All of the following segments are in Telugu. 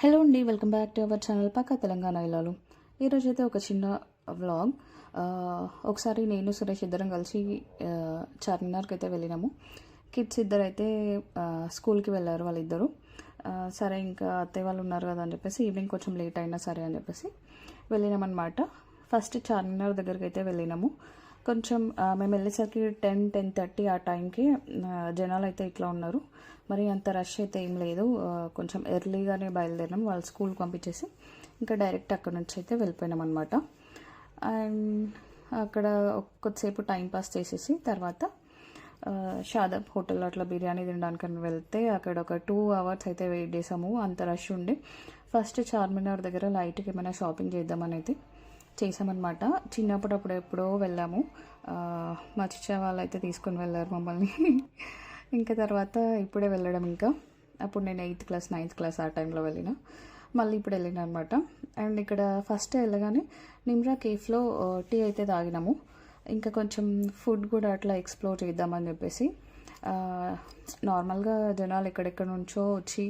హలో అండి welcome back to our channel పక్క తెలంగాణ ఇలాలు ఈరోజు అయితే ఒక చిన్న వ్లాగ్ ఒకసారి నేను సురేష్ ఇద్దరం కలిసి చార్మినార్కి అయితే వెళ్ళినాము. కిడ్స్ ఇద్దరు అయితే స్కూల్కి వెళ్ళారు వాళ్ళిద్దరు. సరే ఇంకా అత్తయ్య వాళ్ళు ఉన్నారు కదా అని చెప్పేసి ఈవినింగ్ కొంచెం లేట్ అయినా సరే అని చెప్పేసి వెళ్ళినామన్నమాట. ఫస్ట్ చార్మినార్ దగ్గరికి అయితే వెళ్ళినాము. కొంచెం మేము వెళ్ళేసరికి టెన్ టెన్ థర్టీ ఆ టైంకి జనాలు అయితే ఇట్లా ఉన్నారు. మరి అంత రష్ అయితే ఏం లేదు. కొంచెం ఎర్లీగానే బయలుదేరినాం. వాళ్ళు స్కూల్కి పంపించేసి ఇంకా డైరెక్ట్ అక్కడ నుంచి అయితే వెళ్ళిపోయినాం అనమాట అండ్ అక్కడ కొద్దిసేపు టైం పాస్ చేసేసి తర్వాత షాదబ్ షాదాబ్ హోటల్లో అట్లా బిర్యానీ తినడానికి వెళ్తే అక్కడ ఒక టూ అవర్స్ అయితే వెయిట్ చేసాము. అంత రష్ ఉండి. ఫస్ట్ చార్మినార్ దగ్గర లైట్కి ఏమైనా షాపింగ్ చేద్దామని అయితే చేసామన్నమాట చిన్నప్పుడు అప్పుడు ఎప్పుడో వెళ్ళాము. మా చిచ్చా వాళ్ళు అయితే తీసుకొని వెళ్ళారు మమ్మల్ని. ఇంకా తర్వాత ఇప్పుడే వెళ్ళడం ఇంకా. అప్పుడు నేను ఎయిత్ క్లాస్ నైన్త్ క్లాస్ ఆ టైంలో వెళ్ళిన. మళ్ళీ ఇప్పుడు వెళ్ళిన అనమాట అండ్ ఇక్కడ ఫస్ట్ వెళ్ళగానే నిమ్రా కేఫ్లో టీ అయితే తాగినాము. ఇంకా కొంచెం ఫుడ్ కూడా అట్లా ఎక్స్ప్లోర్ చేద్దామని చెప్పేసి నార్మల్గా జనాలు ఎక్కడెక్కడ నుంచో వచ్చి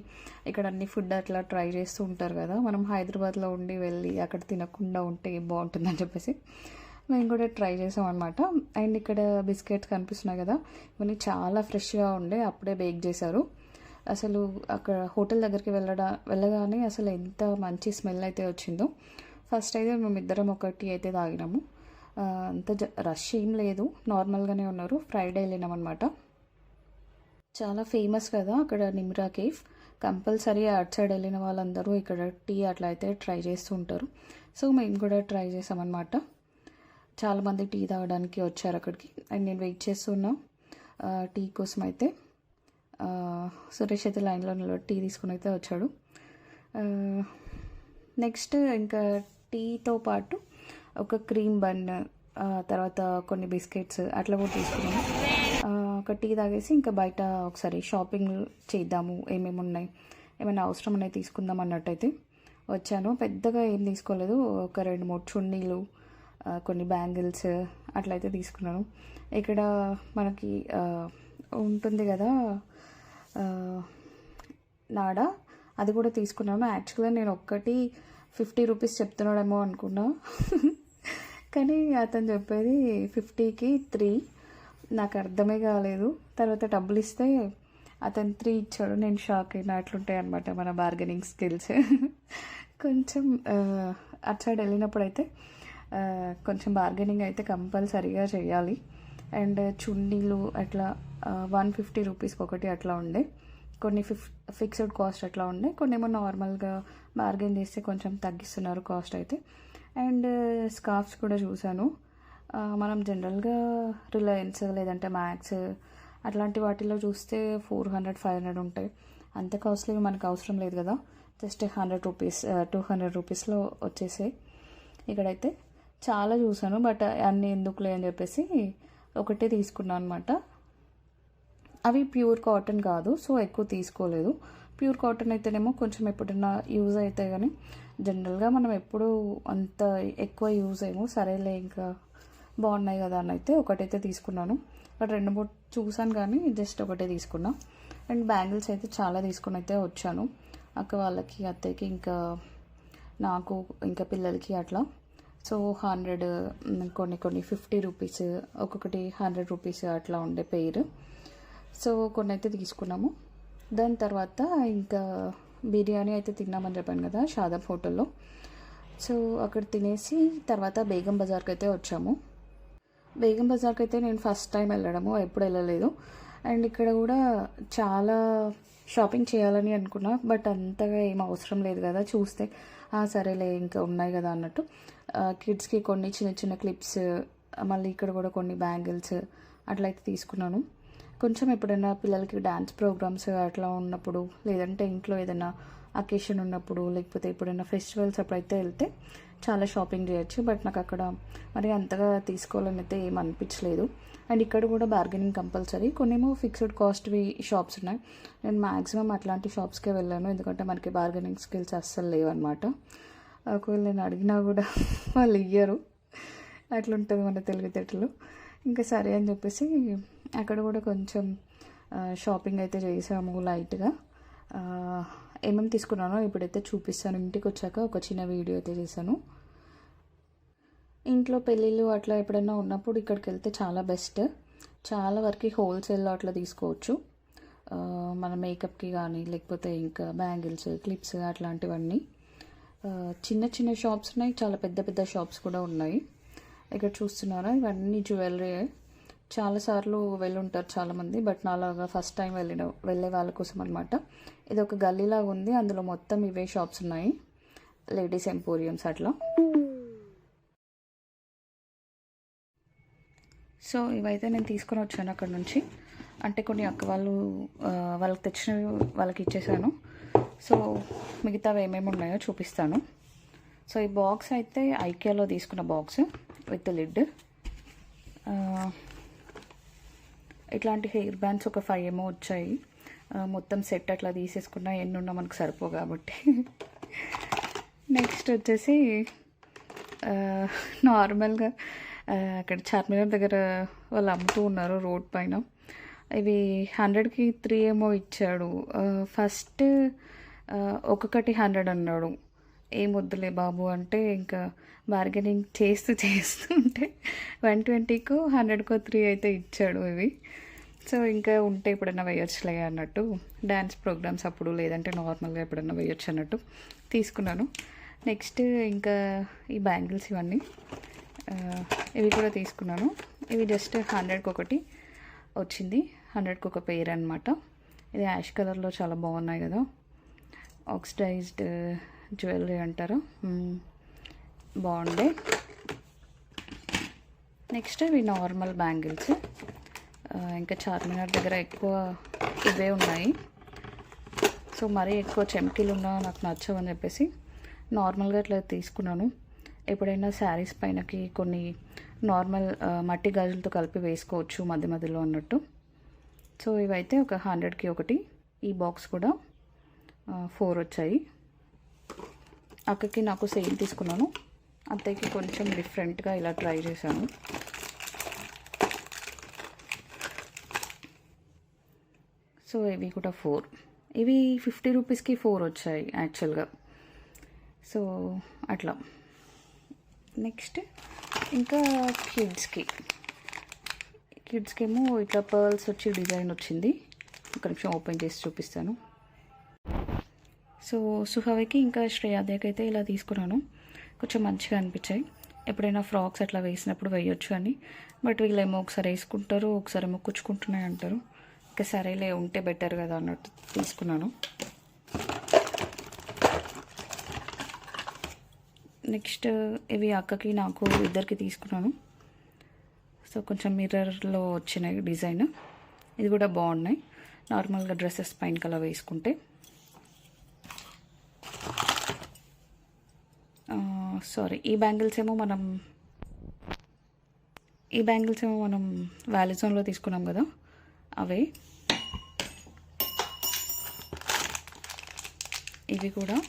ఇక్కడ అన్ని ఫుడ్ అట్లా ట్రై చేస్తూ ఉంటారు కదా. మనం హైదరాబాద్లో ఉండి వెళ్ళి అక్కడ తినకుండా ఉంటే బాగుంటుందని చెప్పేసి మేము కూడా ట్రై చేసాం అనమాట అండ్ ఇక్కడ బిస్కెట్స్ కనిపిస్తున్నాయి కదా. ఇవన్నీ చాలా ఫ్రెష్గా ఉండే అప్పుడే బేక్ చేశారు. అసలు అక్కడ హోటల్ దగ్గరికి వెళ్ళడా వెళ్ళగానే అసలు ఎంత మంచి స్మెల్ అయితే వచ్చిందో. ఫస్ట్ అయితే మేము ఇద్దరం ఒకటి అయితే తాగినాము. అంత జ రష్ ఏం లేదు. నార్మల్గానే ఉన్నారు. ఫ్రైడే వెళ్ళినాం అనమాట చాలా ఫేమస్ కదా అక్కడ నిమ్రా కేఫ్. కంపల్సరీ అటు సైడ్ వెళ్ళిన వాళ్ళందరూ ఇక్కడ టీ అట్లా అయితే ట్రై చేస్తూ ఉంటారు. సో మేము కూడా ట్రై చేసామన్నమాట. చాలామంది టీ తాగడానికి వచ్చారు అక్కడికి. అండ్ నేను వెయిట్ చేస్తున్నా. టీ కోసం అయితే. సురేష్ అయితే లైన్లో నిలబడి టీ తీసుకుని అయితే వచ్చాడు. నెక్స్ట్ ఇంకా టీతో పాటు ఒక క్రీమ్ బన్ తర్వాత కొన్ని బిస్కెట్స్ అట్లా కూడా తీసుకున్నాను. ఒక టీ తాగేసి ఇంకా బయట ఒకసారి షాపింగ్ చేద్దాము ఏమేమి ఉన్నాయి ఏమైనా అవసరం అనేది తీసుకుందాం అన్నట్టయితే వచ్చాను. పెద్దగా ఏం తీసుకోలేదు ఒక రెండు మూడు చున్నీలు కొన్ని బ్యాంగిల్స్ అట్లయితే తీసుకున్నాను. ఇక్కడ మనకి ఉంటుంది కదా నాడా? అది కూడా తీసుకున్నాను. యాక్చువల్గా నేను ఒక్కటి ఫిఫ్టీ రూపీస్ చెప్తున్నాడేమో అనుకున్నా. కానీ అతను చెప్పేది ఫిఫ్టీకి త్రీ. నాకు అర్థమే కాలేదు. తర్వాత డబ్బులు ఇస్తే అతను త్రీ ఇచ్చాడు. నేను షాక్ అయినా అట్లుంటాయి అనమాట మన బార్గెనింగ్ స్కిల్స్ కొంచెం అటు సైడ్ వెళ్ళినప్పుడు అయితే కొంచెం బార్గెనింగ్ అయితే కంపల్సరీగా చేయాలి. అండ్ చున్నీలు అట్లా వన్ ఫిఫ్టీ రూపీస్కి ఒకటి అట్లా ఉండే. కొన్ని ఫిఫ్ ఫిక్స్డ్ కాస్ట్ అట్లా ఉండే. కొన్ని ఏమో నార్మల్గా బార్గెన్ చేస్తే కొంచెం తగ్గిస్తున్నారు కాస్ట్ అయితే. అండ్ స్కార్ఫ్స్ కూడా చూశాను. మనం జనరల్గా రిలయన్స్ లేదంటే మ్యాక్స్ అట్లాంటి వాటిలో చూస్తే ఫోర్ హండ్రెడ్ ఫైవ్ హండ్రెడ్ ఉంటాయి. అంత కాస్ట్లీ మనకు అవసరం లేదు కదా. Just hundred rupees two hundred రూపీస్లో వచ్చేసాయి. ఇక్కడైతే చాలా చూసాను బట్ అన్నీ ఎందుకులే అని చెప్పేసి ఒకటే తీసుకున్నాను అనమాట అవి ప్యూర్ కాటన్ కాదు సో ఎక్కువ తీసుకోలేదు. ప్యూర్ కాటన్ అయితేనేమో కొంచెం ఎప్పుడన్నా యూజ్ అవుతాయి కానీ జనరల్గా మనం ఎప్పుడు అంత ఎక్కువ యూజ్ అయ్యము సరేలే ఇంకా బాగున్నాయి కదా అని అయితే ఒకటైతే తీసుకున్నాను. బట్ రెండు మూడు చూసాను కానీ జస్ట్ ఒకటే తీసుకున్నా. అండ్ బ్యాంగిల్స్ అయితే చాలా తీసుకుని అయితే వచ్చాను. అక్క వాళ్ళకి అత్తయ్యకి ఇంకా నాకు ఇంకా పిల్లలకి అట్లా. సో హండ్రెడ్ కొన్ని కొన్ని ఫిఫ్టీ రూపీస్ ఒక్కొక్కటి హండ్రెడ్ రూపీస్ అట్లా ఉండే పేరు. సో కొన్ని అయితే తీసుకున్నాము. దాని తర్వాత ఇంకా బిర్యానీ అయితే తిన్నామని చెప్పాను కదా షాదాబ్ హోటల్లో. సో అక్కడ తినేసి తర్వాత బేగం బజార్కి అయితే వచ్చాము. బేగం బజార్కి అయితే నేను ఫస్ట్ టైం వెళ్ళడము ఎప్పుడు వెళ్ళలేదు. అండ్ ఇక్కడ కూడా చాలా షాపింగ్ చేయాలని అనుకున్నా బట్ అంతగా ఏం అవసరం లేదు కదా చూస్తే. సరేలే ఇంకా ఉన్నాయి కదా అన్నట్టు. కిడ్స్కి కొన్ని చిన్న చిన్న క్లిప్స్ మళ్ళీ ఇక్కడ కూడా కొన్ని బ్యాంగిల్స్ అట్లయితే తీసుకున్నాను. కొంచెం ఎప్పుడైనా పిల్లలకి డ్యాన్స్ ప్రోగ్రామ్స్ అట్లా ఉన్నప్పుడు లేదంటే ఇంట్లో ఏదైనా అకేషన్ ఉన్నప్పుడు లేకపోతే ఎప్పుడైనా ఫెస్టివల్స్ అప్పుడైతే వెళ్తే చాలా షాపింగ్ చేయొచ్చు బట్ నాకు అక్కడ మరి అంతగా తీసుకోవాలని అయితే ఏం అనిపించలేదు. అండ్ ఇక్కడ కూడా బార్గెనింగ్ కంపల్సరీ కొన్నేమో ఫిక్స్డ్ కాస్ట్వి షాప్స్ ఉన్నాయి. నేను మ్యాక్సిమం అట్లాంటి షాప్స్కే వెళ్ళాను ఎందుకంటే మనకి బార్గెనింగ్ స్కిల్స్ అస్సలు లేవన్నమాట. ఒకవేళ నేను అడిగినా కూడా వాళ్ళు ఇయ్యరు. అట్లుంటుంది మన తెలివితేటలు. ఇంకా సరే అని చెప్పేసి అక్కడ కూడా కొంచెం షాపింగ్ అయితే చేసాము లైట్గా. ఏమేమి తీసుకున్నానో ఇప్పుడైతే చూపిస్తాను. ఇంటికి వచ్చాక ఒక చిన్న వీడియో అయితే చేశాను. ఇంట్లో పెళ్ళిళ్ళు అట్లా ఎప్పుడైనా ఉన్నప్పుడు ఇక్కడికి వెళ్తే చాలా బెస్ట్. చాలా వరకు హోల్సేల్లో అట్లా తీసుకోవచ్చు. మన మేకప్కి కానీ లేకపోతే ఇంకా బ్యాంగిల్స్ క్లిప్స్ అట్లాంటివన్నీ. చిన్న చిన్న షాప్స్ ఉన్నాయి. చాలా పెద్ద పెద్ద షాప్స్ కూడా ఉన్నాయి. ఇక్కడ చూస్తున్నారా? ఇవన్నీ జ్యువెలరీ చాలాసార్లు వెళ్ళుంటారు చాలామంది బట్ నాలాగా ఫస్ట్ టైం వెళ్ళిన వెళ్ళే వాళ్ళ కోసం అనమాట ఇది ఒక గల్లీలాగా ఉంది. అందులో మొత్తం ఇవే షాప్స్ ఉన్నాయి. లేడీస్ ఎంపోరియంస్ అట్లా. సో ఇవైతే నేను తీసుకొని వచ్చాను అక్కడ నుంచి. అంటే కొన్ని అక్క వాళ్ళు వాళ్ళకి తెచ్చినవి వాళ్ళకి ఇచ్చేసాను. సో మిగతావి ఏమేమి ఉన్నాయో చూపిస్తాను. సో ఈ బాక్స్ అయితే ఐకియాలో తీసుకున్న బాక్స్ విత్ లిడ్. ఇట్లాంటి హెయిర్ బ్యాండ్స్ ఒక ఫైవ్ ఏమో వచ్చాయి. మొత్తం సెట్ అట్లా తీసేసుకున్నా ఎన్ని ఉన్నా మనకు సరిపో కాబట్టి. నెక్స్ట్ వచ్చేసి నార్మల్గా అక్కడ చార్మినార్ దగ్గర వాళ్ళు అమ్ముతూ ఉన్నారు రోడ్ పైన. ఇవి హండ్రెడ్కి త్రీ ఏమో ఇచ్చాడు. ఫస్ట్ ఒక్కొక్కటి హండ్రెడ్ అన్నాడు. ఏం వద్దులే బాబు అంటే ఇంకా బార్గెనింగ్ చేస్తూ చేస్తూ ఉంటే వన్ ట్వంటీకో హండ్రెడ్కో త్రీ అయితే ఇచ్చాడు ఇవి. సో ఇంకా ఉంటే ఎప్పుడైనా వేయొచ్చులే అన్నట్టు. డ్యాన్స్ ప్రోగ్రామ్స్ అప్పుడు లేదంటే నార్మల్గా ఎప్పుడైనా వేయొచ్చు అన్నట్టు తీసుకున్నాను. నెక్స్ట్ ఇంకా ఈ బ్యాంగిల్స్ ఇవన్నీ ఇవి కూడా తీసుకున్నాను. ఇవి జస్ట్ హండ్రెడ్కి ఒకటి వచ్చింది. హండ్రెడ్కి ఒక పేర్ అనమాట ఇది యాష్ కలర్లో చాలా బాగున్నాయి కదా. ఆక్సిడైజ్డ్ జ్యువెలరీ అంటారు. బాగుండే. నెక్స్ట్ ఇవి నార్మల్ బ్యాంగిల్స్. ఇంకా చార్మినార్ దగ్గర ఎక్కువ ఇవే ఉన్నాయి. సో మరీ ఎక్కువ చెమ్కీలు ఉన్నా నాకు నచ్చవని చెప్పేసి నార్మల్గా ఇట్లా తీసుకున్నాను. ఎప్పుడైనా శారీస్ పైనకి కొన్ని నార్మల్ మట్టి గాజులతో కలిపి వేసుకోవచ్చు మధ్య మధ్యలో అన్నట్టు. సో ఇవైతే ఒక హండ్రెడ్కి ఒకటి. ఈ బాక్స్ కూడా ఫోర్ వచ్చాయి. అక్కకి నాకు సేమ్ తీసుకున్నాను. అత్తయ్యకి కొంచెం డిఫరెంట్గా ఇలా ట్రై చేశాను. సో ఇవి కూడా ఫోర్ ఇవి ఫిఫ్టీ రూపీస్కి ఫోర్ వచ్చాయి యాక్చువల్గా సో అట్లా. నెక్స్ట్ ఇంకా కిడ్స్కి కిడ్స్కి ఏమో ఇట్లా పర్ల్స్ వచ్చి డిజైన్ వచ్చింది. ఒక నిమిషం ఓపెన్ చేసి చూపిస్తాను. సో సుహవికి ఇంకా శ్రేయాదేకి అయితే ఇలా తీసుకున్నాను. కొంచెం మంచిగా అనిపించాయి. ఎప్పుడైనా ఫ్రాక్స్ అట్లా వేసినప్పుడు వేయొచ్చు అని. బట్ వీళ్ళేమో ఒకసారి వేసుకుంటారు ఒకసారి ఏమో కుచ్చుకుంటున్నాయి అంటారు. ఇంకా సరేలే ఉంటే బెటర్ కదా అన్నట్టు తీసుకున్నాను. నెక్స్ట్ ఇవి అక్కకి నాకు ఇద్దరికి తీసుకున్నాను. సో కొంచెం మిర్రర్లో వచ్చినాయి డిజైన్. ఇది కూడా బాగున్నాయి. నార్మల్గా డ్రెస్సెస్ పైన కలర్ వేసుకుంటే. సారీ ఈ బ్యాంగిల్స్ ఏమో మనం ఈ బ్యాంగిల్స్ ఏమో మనం వ్యాలిజోన్లో తీసుకున్నాం కదా అవే. ఇవి కూడా.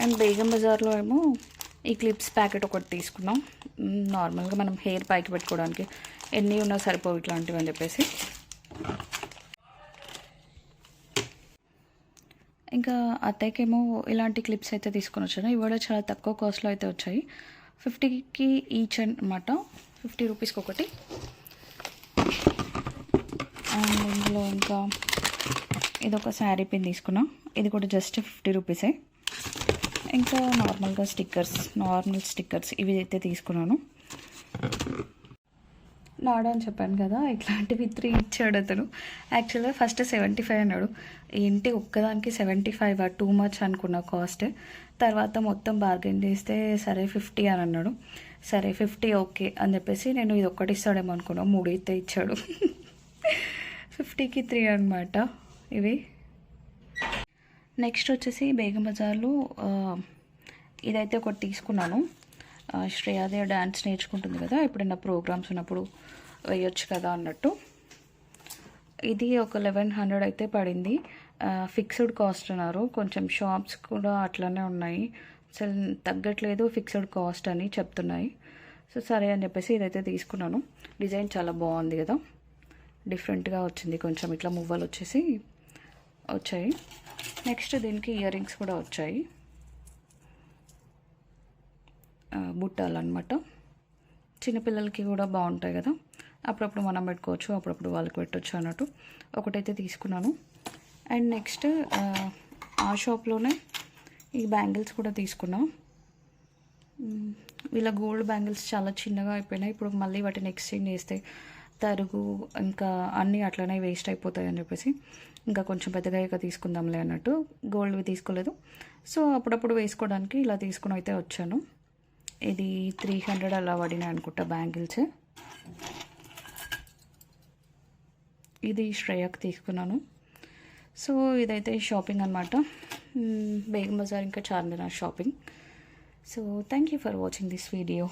అండ్ బేగం బజార్లో ఏమో ఈ క్లిప్స్ ప్యాకెట్ ఒకటి తీసుకున్నాం. నార్మల్గా మనం హెయిర్ పైకి పెట్టుకోవడానికి ఎన్ని ఉన్నా సరిపోవు ఇట్లాంటివి అని చెప్పేసి. ఇంకా అత్తయ్యకేమో ఇలాంటి క్లిప్స్ అయితే తీసుకొని వచ్చాను. ఇవి కూడా చాలా తక్కువ కాస్ట్లో అయితే వచ్చాయి. ఫిఫ్టీకి ఈచ్ అనమాట ఫిఫ్టీ రూపీస్కి ఒకటి. అండ్ ఇందులో ఇంకా ఇది ఒక శారీ పిన్ తీసుకున్నా. ఇది కూడా జస్ట్ ఫిఫ్టీ రూపీసే. ఇంకా నార్మల్గా స్టిక్కర్స్ నార్మల్ స్టిక్కర్స్ ఇవి అయితే తీసుకున్నాను. నాడు అని చెప్పాను కదా ఇట్లాంటివి త్రీ ఇచ్చాడు అతను. యాక్చువల్గా ఫస్ట్ సెవెంటీ ఫైవ్ అన్నాడు. ఏంటి ఒక్కదానికి సెవెంటీ ఫైవ్ ఆ? టూ మచ్ అనుకున్న కాస్ట్ తర్వాత మొత్తం బార్గెన్ చేస్తే సరే ఫిఫ్టీ అని అన్నాడు. సరే ఫిఫ్టీ ఓకే అని చెప్పేసి నేను ఇది ఒక్కటి ఇస్తాడేమో అనుకున్నా. మూడు అయితే ఇచ్చాడు. ఫిఫ్టీకి త్రీ అనమాట ఇవి. నెక్స్ట్ వచ్చేసి బేగం బజార్లో ఇదైతే ఒకటి తీసుకున్నాను. ఆ, శ్రేయాదే డ్యాన్స్ నేర్చుకుంటుంది కదా ఎప్పుడైనా ప్రోగ్రామ్స్ ఉన్నప్పుడు వేయొచ్చు కదా అన్నట్టు. ఇది ఒక లెవెన్ హండ్రెడ్ అయితే పడింది. ఫిక్స్డ్ కాస్ట్ అన్నారు. కొంచెం షాప్స్ కూడా అట్లానే ఉన్నాయి. అసలు తగ్గట్లేదు ఫిక్స్డ్ కాస్ట్ అని చెప్తున్నాయి. సో సరే అని చెప్పేసి ఇదైతే తీసుకున్నాను. డిజైన్ చాలా బాగుంది కదా. డిఫరెంట్గా వచ్చింది కొంచెం. ఇట్లా మువ్వలు వచ్చేసి వచ్చాయి. నెక్స్ట్ దీనికి ఇయర్ రింగ్స్ కూడా వచ్చాయి. బుట్టాలన్నమాట. బుట్టాలు అనమాట చిన్నపిల్లలకి కూడా బాగుంటాయి కదా. అప్పుడప్పుడు మనం పెట్టుకోవచ్చు అప్పుడప్పుడు వాళ్ళకి పెట్టవచ్చు అన్నట్టు. ఒకటైతే తీసుకున్నాను. అండ్ నెక్స్ట్ ఆ షాప్లోనే ఈ బ్యాంగిల్స్ కూడా తీసుకున్నాం. ఇలా వీళ్ళ గోల్డ్ బ్యాంగిల్స్ చాలా చిన్నగా అయిపోయినాయి. ఇప్పుడు మళ్ళీ వాటిని ఎక్స్చేంజ్ చేస్తే తరుగు ఇంకా అన్నీ అట్లనే వేస్ట్ అయిపోతాయి అని చెప్పేసి ఇంకా కొంచెం పెద్దగా ఇక తీసుకుందాంలే అన్నట్టు. గోల్డ్వి తీసుకోలేదు. సో అప్పుడప్పుడు వేసుకోవడానికి ఇలా తీసుకుని అయితే వచ్చాను. ఇది త్రీ హండ్రెడ్ అలా పడినాయి అనుకుంటా బ్యాంగిల్స్. ఇది శ్రేయాకి తీసుకున్నాను. సో ఇదైతే షాపింగ్ అనమాట బేగం బజార్ ఇంకా Charminar shopping. So thank you for watching this video